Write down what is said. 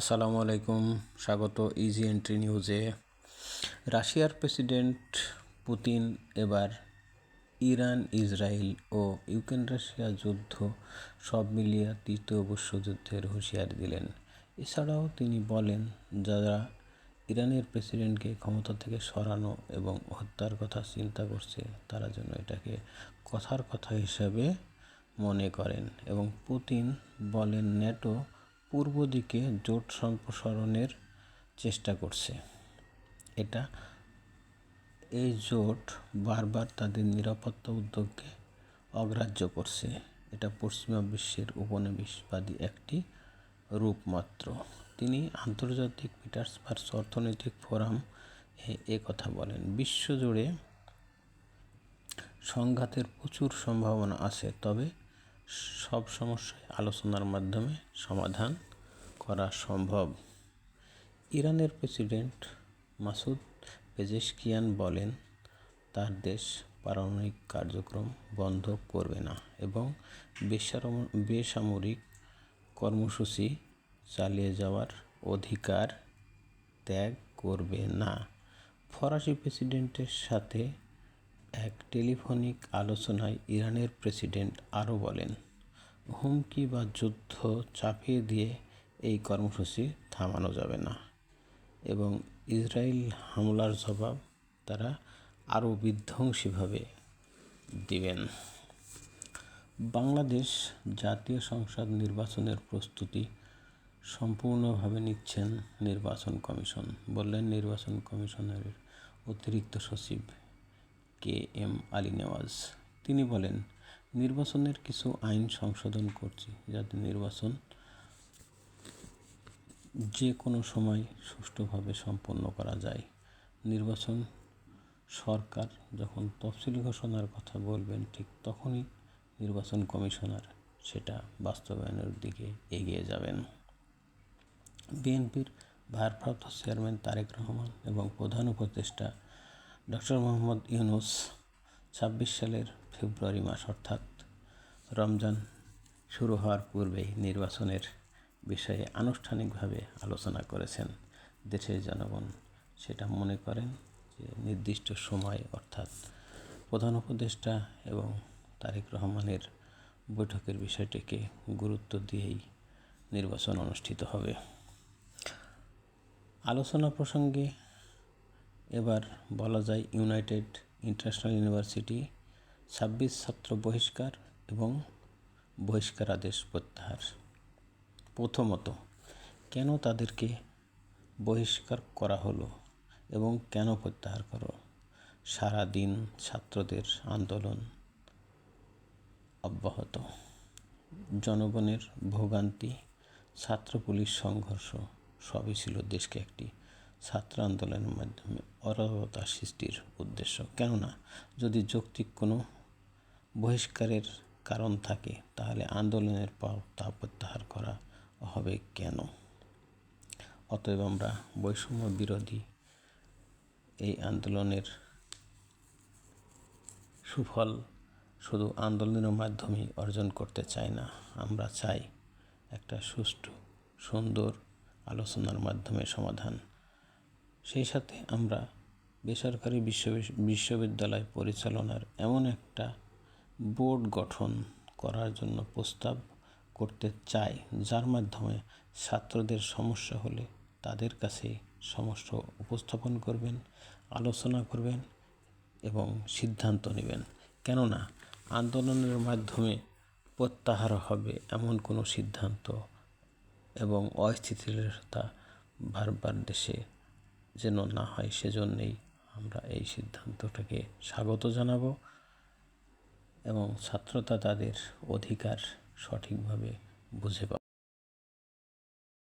আসসালামু আলাইকুম। স্বাগত ইজি এন্ট্রি নিউজে রাশিয়ার প্রেসিডেন্ট পুতিন এবার ইরান, ইসরায়েল ও ইউক্রেন রাশিয়া যুদ্ধ সব মিলিয়ে তৃতীয় বিশ্বযুদ্ধের হুঁশিয়ারি দিলেন। এছাড়াও তিনি বলেন, যারা ইরানের প্রেসিডেন্টকে ক্ষমতা থেকে সরানো এবং হত্যার কথা চিন্তা করছে, তারা যেন এটাকে কথার কথা হিসাবে মনে করেন। এবং পুতিন বলেন ন্যাটো পূর্ব দিকে জোট সম্প্রসারণের চেষ্টা করছে। এটা, এই জোট বারবার তাদের নিরাপত্তা উদ্যোগকে অগ্রাহ্য করছে। এটা পশ্চিমা বিশ্বের উপনিবেশবাদী একটি রূপ মাত্র তিনি আন্তর্জাতিক পিটার্সবার্গ অর্থনৈতিক ফোরাম এ কথা বলেন বিশ্বজুড়ে সংঘাতের প্রচুর সম্ভাবনা আছে, তবে সব সমস্যায় আলোচনার মাধ্যমে সমাধান করা সম্ভব। ইরানের প্রেসিডেন্ট মাসুদ পেজেশকিয়ান বলেন, তার দেশ পারমাণবিক কার্যক্রম বন্ধ করবে না এবং বেসামরিক কর্মসূচি চালিয়ে যাওয়ার অধিকার ত্যাগ করবে না। ফরাসি প্রেসিডেন্টের সাথে এক টেলিফোনিক আলোচনায় ইরানের প্রেসিডেন্ট আরও বলেন, হুমকি বা যুদ্ধ চাপিয়ে দিয়ে এই কর্মসূচি থামানো যাবে না। এবং ইসরায়েল হামলার জবাব তারা আরও বিধ্বংসীভাবে দিবেন। বাংলাদেশ জাতীয় সংসদ নির্বাচনের প্রস্তুতি সম্পূর্ণভাবে নিচ্ছেন নির্বাচন কমিশন, বললেন নির্বাচন কমিশনের অতিরিক্ত সচিব কে এম আলী নেওয়াজ। তিনি বলেন, নির্বাচনের কিছু আইন সংশোধন করছি যাতে নির্বাচন যে কোনো সময় সুষ্ঠুভাবে সম্পন্ন করা যায়। নির্বাচন সরকার যখন তফসিল ঘোষণার কথা বলবেন, ঠিক তখনই নির্বাচন কমিশনার সেটা বাস্তবায়নের দিকে এগিয়ে যাবেন। বিএনপির ভারপ্রাপ্ত চেয়ারম্যান তারেক রহমান এবং প্রধান উপদেষ্টা ডক্টর মোহাম্মদ ইউনুস ছাব্বিশ সালের ফেব্রুয়ারি মাস, অর্থাৎ রমজান শুরু হওয়ার পূর্বেই নির্বাচনের বিষয়ে আনুষ্ঠানিকভাবে আলোচনা করেছেন দেশের জনগণ। সেটা মনে করেন যে নির্দিষ্ট সময়, অর্থাৎ প্রধান উপদেষ্টা এবং তারেক রহমানের বৈঠকের বিষয়টিকে গুরুত্ব দিয়েই নির্বাচন অনুষ্ঠিত হবে। আলোচনা প্রসঙ্গে এবার বলা যায় ইউনাইটেড ইন্টারন্যাশনাল ইউনিভার্সিটি ছাব্বিশ ছাত্র বহিষ্কার এবং বহিষ্কার আদেশ প্রত্যাহার। প্রথমত, কেন তাদেরকে বহিষ্কার করা হলো এবং কেন প্রত্যাহার করো? সারা দিন ছাত্রদের আন্দোলন অব্যাহত। জনগণের ভোগান্তি, ছাত্র পুলিশ সংঘর্ষ, সবই ছিল দেশকে একটি ছাত্র আন্দোলনের মাধ্যমে অরাজকতা সৃষ্টির উদ্দেশ্য। কেননা, যদি যৌক্তিক কোনো বহিষ্কারের কারণ থাকে, তাহলে আন্দোলনের পর তা প্রত্যাহার করা হবে কেন? অতএব আমরা বৈষম্য বিরোধী এই আন্দোলনের সুফল শুধু আন্দোলনের মাধ্যমেই অর্জন করতে চাই না। আমরা চাই একটা সুষ্ঠু, সুন্দর আলোচনার মাধ্যমে সমাধান সেই সাথে আমরা বেসরকারি বিশ্ব বিশ্ববিদ্যালয় পরিচালনার এমন একটা বোর্ড গঠন করার জন্য প্রস্তাব করতে চাই, যার মাধ্যমে ছাত্রদের সমস্যা হলে তাদের কাছে সমস্যা উপস্থাপন করবেন, আলোচনা করবেন এবং সিদ্ধান্ত নেবেন। কেননা, আন্দোলনের মাধ্যমে প্রত্যাহার হবে এমন কোনো সিদ্ধান্ত এবং অস্থিতিশীলতা বারবার দেশে যেন না হয় সেজন্যেই আমরা এই সিদ্ধান্তটাকে স্বাগত জানাব এবং ছাত্রতা তাদের অধিকার সঠিকভাবে বুঝে পাবে।